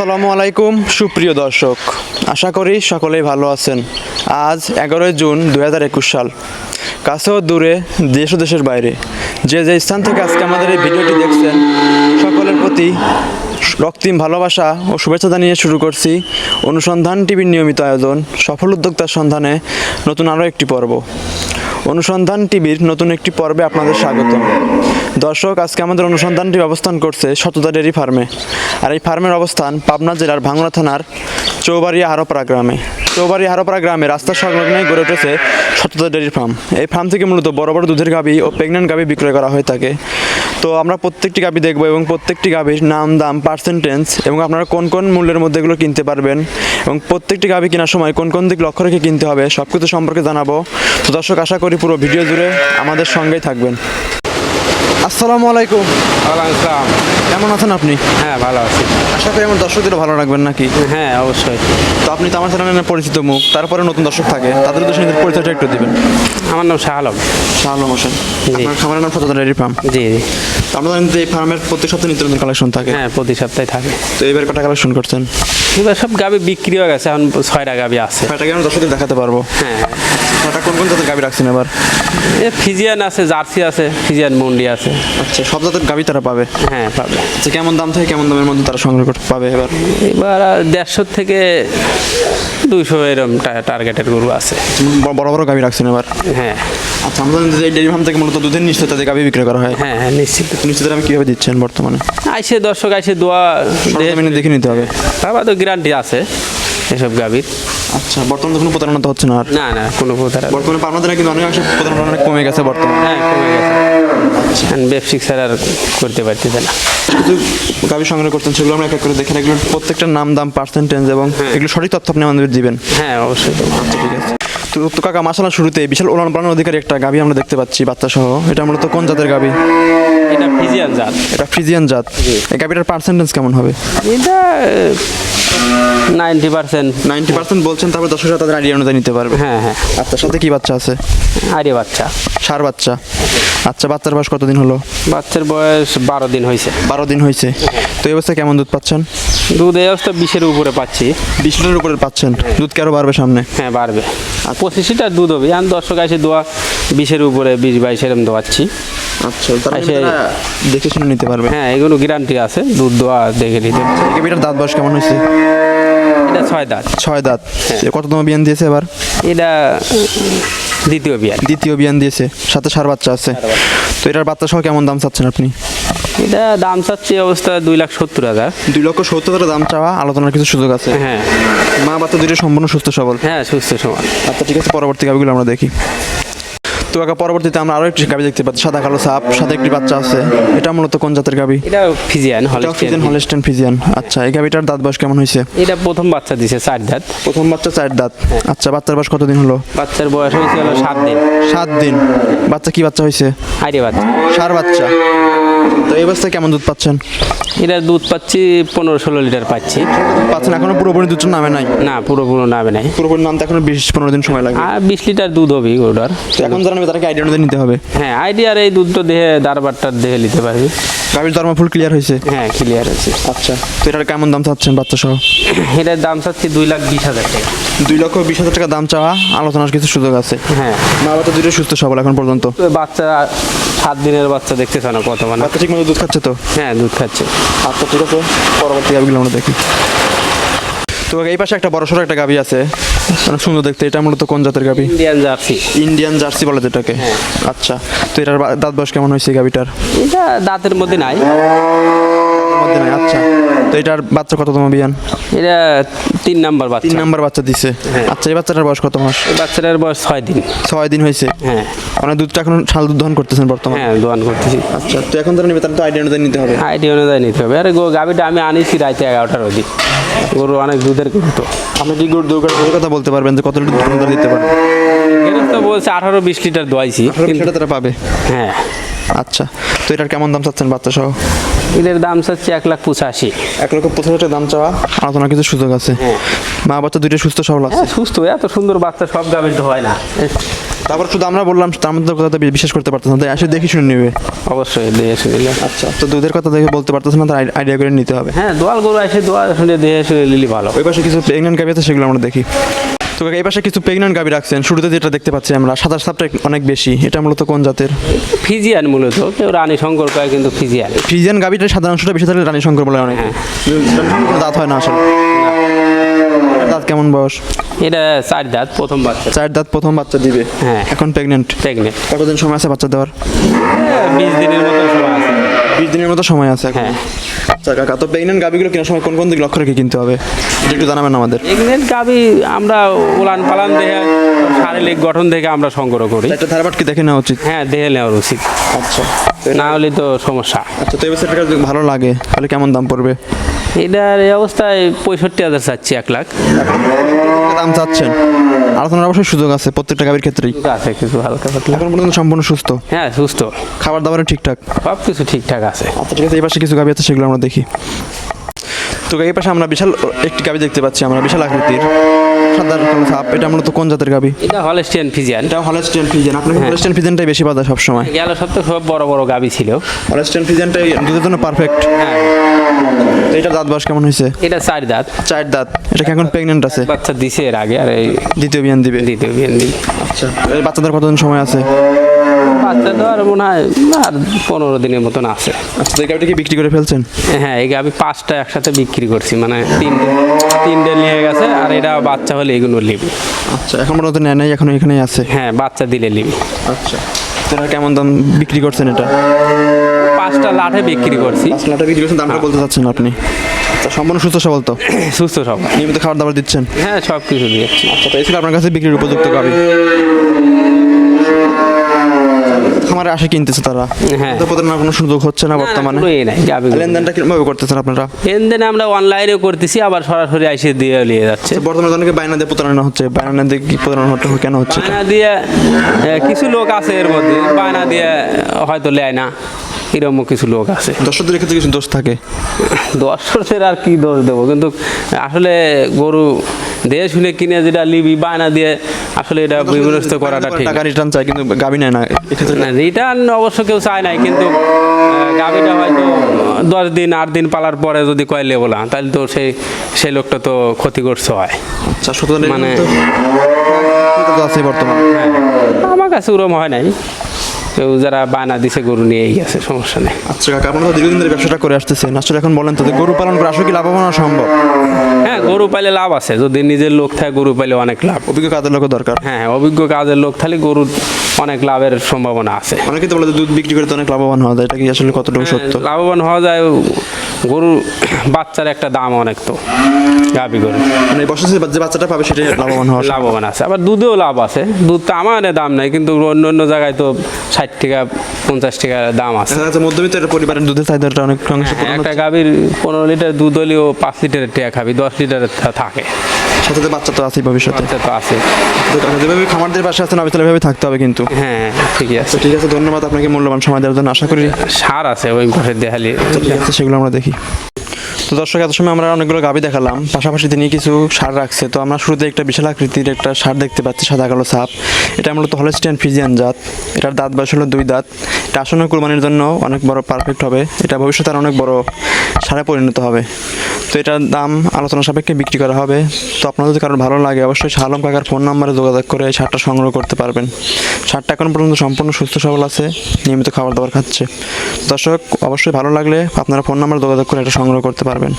আসসালামু আলাইকুম, সুপ্রিয় দর্শক। আশা করি সকলেই ভালো আছেন। আজ এগারোই জুন দু হাজার একুশ সাল। কাছেও দূরে, দেশ দেশের বাইরে। যে যে স্থান থেকে আজকে আমাদের এই ভিডিওটি দেখছেন, সকলের প্রতি রক্তিম ভালোবাসা ও শুভেচ্ছা জানিয়ে শুরু করছি। অনুসন্ধান টিভির নিয়মিত আয়োজন। সফল উদ্যোক্তার সন্ধানে নতুন আরও একটি পর্ব। অনুসন্ধান টিভির নতুন একটি পর্বে আপনাদের স্বাগত দর্শক, আজকে আমাদের অনুসন্ধানটি অবস্থান করছে সততা ডেয়ারি ফার্মে। আর এই ফার্মের অবস্থান পাবনা জেলার ভাঙড়া থানার চৌবাড়িয়া হারোপাড়া গ্রামে। চৌবাড়িয়া হারোপাড়া গ্রামে রাস্তার সংলগ্নেই গড়ে উঠেছে সততা ডেয়ারি ফার্ম। এই ফার্ম থেকে মূলত বড় বড় দুধের গাভী ও প্রেগনেন্ট গাভী বিক্রয় করা হয়ে থাকে। তো আমরা প্রত্যেকটি গাভী দেখব এবং প্রত্যেকটি গাভীর নাম, দাম পার্সেন্টেজ এবং আপনারা কোন কোন মূল্যের মধ্যে এগুলো কিনতে পারবেন এবং প্রত্যেকটি গাভী কেনার সময় কোন কোন দিক লক্ষ্য রেখে কিনতে হবে সব কিছু সম্পর্কে জানাব। তো দর্শক, আশা করি পুরো ভিডিও জুড়ে আমাদের সঙ্গেই থাকবেন। আসসালামু আলাইকুম। আসসালাম। কেমন আছেন আপনি? হ্যাঁ ভালো আছি। আশা করি আমার দর্শকদেরও ভালো রাখবেন নাকি? হ্যাঁ অবশ্যই। তো আপনি তো আমার চ্যানেলের পরিচিত মুখ তারপরে নতুন দর্শক থাকে তাদের উদ্দেশ্যে নিজের পরিচয়টা একটু দিবেন। আমার নাম শাহ আলম। শাহ আলম হোসেন। আপনার খামারের নাম সততা ডেয়ারি ফার্ম? জি জি। তো আমরা জানেন যে এই ফার্মের প্রত্যেক সপ্তাহে নিত্য নতুন কালেকশন থাকে। হ্যাঁ প্রতি সপ্তাহে থাকে। তো এবার কটা কালেকশন করছেন? এবার সব গাবি বিক্রি হয়ে গেছে এখন ছয়টা গাবি আছে। ছয়টাকে আমরা দর্শকদের দেখাতে পারব। হ্যাঁ। ছয়টা কোন কোন জাতের গাভি রাখছেন এবার? এ ফিজিয়ান আছে জার্সি আছে ফিজিয়ান মুন্ডি আছে। আচ্ছা সব জাতের গাভি তারা পাবে? হ্যাঁ পাবে। আচ্ছা কেমন দাম থেকে কেমন দামের মধ্যে তারা সংগ্রহ করতে পাবে এবার? এবার দেড়শো থেকে দুইশো এরম টা- টার্গেটের গরু আছে। বড় বড় গাভি রাখছেন এবার? হ্যাঁ। আচ্ছা যে এই ডেয়ারি ফার্ম থেকে মূলত দুধের নিশ্চয় তাদের গাভি বিক্রয় করা হয়। হ্যাঁ হ্যাঁ নিশ্চিত। নিশ্চিত আমি কীভাবে দিচ্ছেন বর্তমানে? আইসে দর্শক আইসে দোয়া দেখে নিতে হবে। বাবা তো গ্যারান্টি আছে এসব গাভীর। আচ্ছা বর্তমানে কোনো প্রতারণা তো হচ্ছে না আর? না না কোনো প্রতারণা বর্তমানে পাবনা কিন্তু অনেকাংশে প্রতারণা অনেক কমে গেছে বর্তমানে। হ্যাঁ কমে গেছে। এখন ব্যবসায়িক স্যার আর করতে পারতেছে না। কিছু গাভী সংগ্রহ করতেন সেগুলো আমরা এক এক করে দেখে এগুলোর প্রত্যেকটা নাম দাম পার্সেন্টেজ এবং এগুলো সঠিক তথ্য আপনি আমাদের দিবেন। হ্যাঁ অবশ্যই। আচ্ছা ঠিক আছে। তো কাকা মাসালা শুরুতে বিশাল ওলান পালানোর অধিকারী একটা গাভি আমরা দেখতে পাচ্ছি বাচ্চা সহ এটা মূলত কোন জাতের গাভি? এটা ফিজিয়ান জাত। এটা ফ্রিজিয়ান জাত। এই গাভিটার পার্সেন্টেজ কেমন হবে? এটা নাইনটি পার্সেন্ট নাইনটি পার্সেন্ট বলছেন তারপর দশ হাজার তাদের আইডিয়া অনুযায়ী নিতে পারবে। হ্যাঁ হ্যাঁ। আচ্ছা সাথে কি বাচ্চা আছে? আরে বাচ্চা। সার বাচ্চা। আচ্ছা বাচ্চার বয়স কতদিন হলো? বাচ্চার বয়স বারো দিন হয়েছে বারো দিন হয়েছে তো এই অবস্থায় কেমন দুধ পাচ্ছেন? দুধ এই অবস্থা বিশের উপরে পাচ্ছি। বিশ লিটার উপরে পাচ্ছেন? দুধ কি আরও বাড়বে সামনে? হ্যাঁ বাড়বে। আর পঁচিশ লিটার দুধ হবে। এখন দর্শক আসে দোয়া বিশের উপরে বিশ বাইশ এরম দোয়াচ্ছি। আচ্ছা আচ্ছা, দেখে শুনে নিতে পারবে। হ্যাঁ এগুলো গ্যারান্টি আছে। দুধ দোয়া দেখে নিতে হবে। এই দাঁত বয়স কেমন হয়েছে? এটা ছয় দাঁত। ছয় দাঁত। সে কততম বিয়ান দিয়েছে এবার? এটা দ্বিতীয় বিয়ার দ্বিতীয় বিয়ান দিয়েছে। সাথে সার বাচ্চা আছে। তো এটার বাচ্চা সহ কেমন দাম চাচ্ছেন আপনি? এটা দাম চাচ্ছি অবস্থা দুই লাখ সত্তর হাজার। দুই লক্ষ সত্তর হাজার দাম চাওয়া আলোচনার কিছু সুযোগ আছে? হ্যাঁ। মা বাচ্চা দুটো সম্পূর্ণ সুস্থ সবল? হ্যাঁ সুস্থ সমান আচ্ছা ঠিক আছে পরবর্তী গাভিগুলো আমরা দেখি। তো কাকা পরবর্তীতে আমরা আরও একটি গাভি দেখতে পাচ্ছি সাদা কালো সাপ সাথে একটি বাচ্চা আছে। এটা মূলত কোন জাতের গাভি এটা ফিজিয়ান হলিস্টিয়ান। Holstein Friesian. আচ্ছা এই গাভিটার দাঁত বয়স কেমন হয়েছে? এটা প্রথম বাচ্চা দিছে চার দাঁত। প্রথম বাচ্চা চার দাঁত। আচ্ছা বাচ্চার বয়স কতদিন হলো? বাচ্চার বয়স হয়েছে হলো সাত দিন। সাত দিন। বাচ্চা কি বাচ্চা হয়েছে? আরে বাচ্চা। সার বাচ্চা। তো এই অবস্থায় কেমন দুধ পাচ্ছেন? এটা দুধ পাচ্ছি পনেরো ষোলো লিটার পাচ্ছি। পাচ্ছেন এখনও পুরোপুরি দুধটা নামে নাই? না পুরো পুরো নামে নাই। পুরোপুরি নামতে এখনও বিশ পনেরো দিন সময় লাগবে। আর বিশ লিটার দুধ হবে ওটার এখন যারা নেবে তাদেরকে আইডিয়া অনুযায়ী নিতে হবে? হ্যাঁ আইডিয়ার এই দুধটা দেহে দারবারটার দেহে নিতে পারবি। গাভীর ধর্ম ফুল ক্লিয়ার হয়েছে? হ্যাঁ ক্লিয়ার আছে। আচ্ছা তো এটার কেমন দাম চাচ্ছেন বাচ্চা সহ এটার দাম চাচ্ছি দুই লাখ বিশ হাজার টাকা। দুই লক্ষ বিশ হাজার টাকা দাম চাওয়া আলোচনার কিছু সুযোগ আছে। হ্যাঁ। মা বাচ্চা দুটো সুস্থ সবল এখন পর্যন্ত। বাচ্চা সাত দিনের বাচ্চা দেখতেছ না কত? মানে বাচ্চা ঠিক মতো দুধ খাচ্ছে তো? হ্যাঁ দুধ খাচ্ছে। আচ্ছা ঠিক আছে। পরবর্তী গাভিগুলো আমরা দেখি। তো এই পাশে একটা বড় সড়ো একটা গাভি আছে। অনেক সুন্দর দেখতে। এটা মূলত কোন জাতের গাভি ইন্ডিয়ান জার্সি। ইন্ডিয়ান জার্সি বলে যেটাকে। আচ্ছা তো এটার দাঁত বয়স কেমন হয়েছে গাভিটার এটা দাঁতের মধ্যে নাই। মধ্যে নাই আচ্ছা। তো এটার বাচ্চা কততম বিয়ান? এটা তিন নাম্বার তিন নাম্বার বাচ্চা দিছে। হ্যাঁ। আচ্ছা এই বাচ্চাটার বয়স কত মাস? এই বাচ্চাটার বয়স ছয় দিন। ছয় দিন হয়েছে? হ্যাঁ। মানে দুধটা এখন শাল দুধ দহন করতেছেন বর্তমানে? হ্যাঁ দোয়ান করতেছি। আচ্ছা তো এখন যারা নেবে তারা তো আইডিয়া অনুযায়ী নিতে হবে। আইডিয়া অনুযায়ী নিতে হবে। আরে গো গাভিটা আমি আনিছি রাইতে এগারোটার অধিক গরু অনেক দুধের গরু তো। আপনি কি দুর্গার গরুর কথা বলতে পারবেন যে কত লিটার দুধ দিতে পারবেন। তো বলছে আঠারো বিশ লিটার দোয়াইছি। কিন্তু সেটা তারা পাবে? হ্যাঁ। আচ্ছা তো এটার কেমন দাম চাচ্ছেন বাচ্চা সহ এদের দাম চাচ্ছে এক লাখ পঁচাশি। এক লক্ষ পঁচিশ হাজার টাকা দাম চাওয়া? আলোচনার কিছু সুযোগ আছে। হ্যাঁ। মা বাচ্চা দুইটা সুস্থ সবল আছে। হ্যাঁ সুস্থ এত সুন্দর বাচ্চা সব গাভীর তো হয় না। তারপর শুধু আমরা বললাম তার মধ্যে কথা বিশ্বাস করতে পারতেছে না। তাই আসে দেখে শুনে নেবে। অবশ্যই দিয়ে এসে নিলে। আচ্ছা। তো দুধের কথা দেখে বলতে পারতেছে না তার আইডিয়া করে নিতে হবে। হ্যাঁ দোয়াল গরু এসে দোয়াল শুনে দিয়ে এসে নিলি ভালো। ওই পাশে কিছু প্রেগনেন্ট গাভি আছে সেগুলো আমরা দেখি। তো এই পাশে কিছু প্রেগনেন্ট গাভি রাখছেন। শুরুতে যেটা দেখতে পাচ্ছি আমরা সাতাশ সাপটা অনেক বেশি এটা মূলত কোন জাতের? ফিজিয়ান মূলত কেউ রানী শঙ্কর কয় কিন্তু ফিজিয়ান ফিজিয়ান গাভিটা সাধারণ অংশটা বেশি থাকলে রানী শঙ্কর বলে অনেক। হ্যাঁ। দাঁত হয় না আসলে। দাঁত কেমন বয়স? এটা চার দাঁত প্রথম বাচ্চা। চার দাঁত প্রথম বাচ্চা দিবে। হ্যাঁ। এখন প্রেগনেন্ট প্রেগনেন্ট কতদিন সময় আছে বাচ্চা দেওয়ার? বিশ দিনের মতো সময়। বিশ দিনের মতো সময় আছে এখন। হ্যাঁ। আচ্ছা কাকা তো প্রেগনেন্ট গাভিগুলো কেনার সময় কোন কোন দিকে লক্ষ্য রেখে কিনতে হবে? একটু জানাবেন আমাদের। প্রেগনেন্ট গাবি আমরা উলান পালান দেখে শারীরিক গঠন থেকে আমরা সংগ্রহ করি। একটা ধারাবাট কি দেখে নেওয়া উচিত। হ্যাঁ দেহে নেওয়া উচিত। আচ্ছা। না হলে তো সমস্যা। আচ্ছা তো এই বছর এটা ভালো লাগে তাহলে কেমন দাম পড়বে? এটার এই অবস্থায় পঁয়ষট্টি হাজার চাচ্ছি এক লাখ। দাম চাচ্ছেন? আলোচনার অবশ্যই সুযোগ আছে প্রত্যেকটা গাভীর ক্ষেত্রেই। আছে কিছু হালকা পাতলা এখন পর্যন্ত সম্পূর্ণ সুস্থ? হ্যাঁ সুস্থ। খাবার দাবারও ঠিকঠাক? সব কিছু ঠিকঠাক আছে। আচ্ছা ঠিক আছে এই পাশে কিছু গাভী আছে সেগুলো আমরা দেখি। তো এই পাশে আমরা বিশাল একটি গাভী দেখতে পাচ্ছি আমরা বিশাল আকৃতির। সাদা কালো এটা মূলত কোন জাতের গাভি এটা হলস্টেন ফিজিয়ান এটা হলেস্টিয়ান ফিজিয়ান আপনার হ্যাঁ। ফিজিয়ানটাই বেশি বাজার সব সবসময় গেল সপ্তাহে সব বড় বড় গাবি ছিল। হলেস্টিয়ান ফিজিয়ানটাই দুধের জন্য পারফেক্ট হ্যাঁ। এটা দাঁত বাস কেমন হয়েছে? এটা চার দাঁত। চার দাঁত। এটা কি এখন প্রেগন্যান্ট আছে? বাচ্চা দিছে এর আগে আর এই দ্বিতীয় বিয়ান দিবে। দ্বিতীয় বিয়ান দিবে। আচ্ছা। বাচ্চাদের কতদিন সময় আছে? বাচ্চা তো আর মনে হয় আর পনেরো দিনের মতন আছে। আচ্ছা এই গাভিটা কি বিক্রি করে ফেলছেন? হ্যাঁ এই গাবি পাঁচটা একসাথে বিক্রি করছি মানে তিন তিনটে নিয়ে গেছে আর এটা বাচ্চা হলে এগুলো নিবি। আচ্ছা এখন পর্যন্ত নেয় নাই এখন এখানেই আছে? হ্যাঁ বাচ্চা দিলে নিবি। আচ্ছা তোরা কেমন দাম বিক্রি করছেন এটা? পাঁচটা লাঠে বিক্রি করছি। পাঁচলাটা বিক্রি করছেন দামটা বলতে চাচ্ছেন আপনি। আচ্ছা সম্পূর্ণ সুস্থ সবল তো? সুস্থ সব নিয়মিত খাবার দাবার দিচ্ছেন? হ্যাঁ সব কিছু দিয়েছি আচ্ছা তো ছিল আপনার কাছে বিক্রির উপযুক্ত গাভি খামারে আসে কিনতেছে তারা? হ্যাঁ। প্রতারণার কোনো সুযোগ হচ্ছে না বর্তমানে? গাবি লেনদেনটা কীভাবে করতেছেন আপনারা? লেনদেন আমরা অনলাইনে করতেছি আবার সরাসরি আইসে দিয়ে নিয়ে যাচ্ছে। তো বর্তমানে অনেকে বাইনা দিয়ে প্রতারণা হচ্ছে। বাইনা দিয়ে কি প্রতারণা হচ্ছে কেন হচ্ছে? বাইনা দিয়ে কিছু লোক আছে এর মধ্যে বায়না দিয়ে হয়তো লেয় না। এরকম কিছু লোক আছে। দর্শকদের ক্ষেত্রে কিছু দোষ থাকে? দর্শকের আর কি দোষ দেবো? কিন্তু আসলে গরু দিয়ে শুনে কিনে যেটা লিবি বায়না দিয়ে আসলে এটা বিমনস্ত করাটা ঠিক। টাকা রিটার্ন চাই কিন্তু গাবি নেয় না। রিটার্ন অবশ্য কেউ চায় নাই কিন্তু গাভীটা হয়তো দশ দিন আট দিন পালার পরে যদি কয় লেবো না তাহলে তো সেই সেই লোকটা তো ক্ষতিগ্রস্ত হয়। আচ্ছা মানে- মানে আছে বর্তমানে। হ্যাঁ আমার কাছে ওরম হয় নাই। কেউ যারা বায়না দিছে গরু নিয়েই গেছে সমস্যা নেই। আচ্ছা কাকা আপনারা তো দীর্ঘদিন ধরে ব্যবসাটা করে আসতেছেন। আসলে এখন বলেন তো যে গরু পালন করে আসলে কি লাভবান হওয়া সম্ভব? হ্যাঁ গরু পাইলে লাভ আছে। যদি নিজের লোক থাকে গরু পাইলে অনেক লাভ। অভিজ্ঞ কাজের লোক দরকার। হ্যাঁ অভিজ্ঞ কাজের লোক থাকলে গরুর অনেক লাভের সম্ভাবনা আছে। অনেকে তো বলে দুধ বিক্রি করে তো অনেক লাভবান হওয়া যায় এটা কি আসলে কতটুকু সত্য? হ্যাঁ, লাভবান হওয়া যায় গরুর বাচ্চার একটা দাম অনেক তো গাভি গরু মানে বসে যে বাচ্চাটা পাবে সেটাই লাভবান হওয়া লাভবান আছে। আবার দুধেও লাভ আছে। দুধ তো আমার দাম নাই কিন্তু অন্য অন্য জায়গায় তো ষাট টাকা পঞ্চাশ টাকা দাম আছে। মধ্যবিত্ত পরিবারের দুধের চাহিদাটা অনেক অংশে একটা গাভীর পনেরো লিটার দুধ হলেও পাঁচ লিটারের টাকা খাবি দশ লিটারের থাকে। সাথে বাচ্চা তো আছেই ভবিষ্যতে। বাচ্চা তো আছে যেভাবে খামারদের পাশে আছেন অবিচল ভাবে থাকতে হবে কিন্তু। হ্যাঁ ঠিকই আছে। ঠিক আছে ধন্যবাদ আপনাকে মূল্যবান সময় দেওয়ার জন্য। আশা করি সার আছে ওই পাশে দেখালি আছে সেগুলো আমরা দেখি। তো দর্শক এত সময় আমরা অনেকগুলো গাবি দেখালাম। পাশাপাশি তিনি কিছু সার রাখছে। তো আমরা শুরুতে একটা বিশাল আকৃতির একটা সার দেখতে পাচ্ছি সাদা কালো সাপ। এটা মূলত হলস্টিয়ান ফিজিয়ান জাত। এটার দাঁত বয়স হলো দুই দাঁত। এটা আসন্ন কুরবানির জন্য অনেক বড় পারফেক্ট হবে। এটা ভবিষ্যতে আর অনেক বড় সারে পরিণত হবে। তো এটার দাম আলোচনা সাপেক্ষে বিক্রি করা হবে। তো আপনার যদি কারোর ভালো লাগে, অবশ্যই শাহ আলম কাকার ফোন নাম্বারে যোগাযোগ করে এই সারটা সংগ্রহ করতে পারবেন। সারটা এখন পর্যন্ত সম্পূর্ণ সুস্থ, সবল আছে, নিয়মিত খাবার দাবার খাচ্ছে। দর্শক, অবশ্যই ভালো লাগলে আপনারা ফোন নাম্বার যোগাযোগ করে এটা সংগ্রহ করতে পারবেন।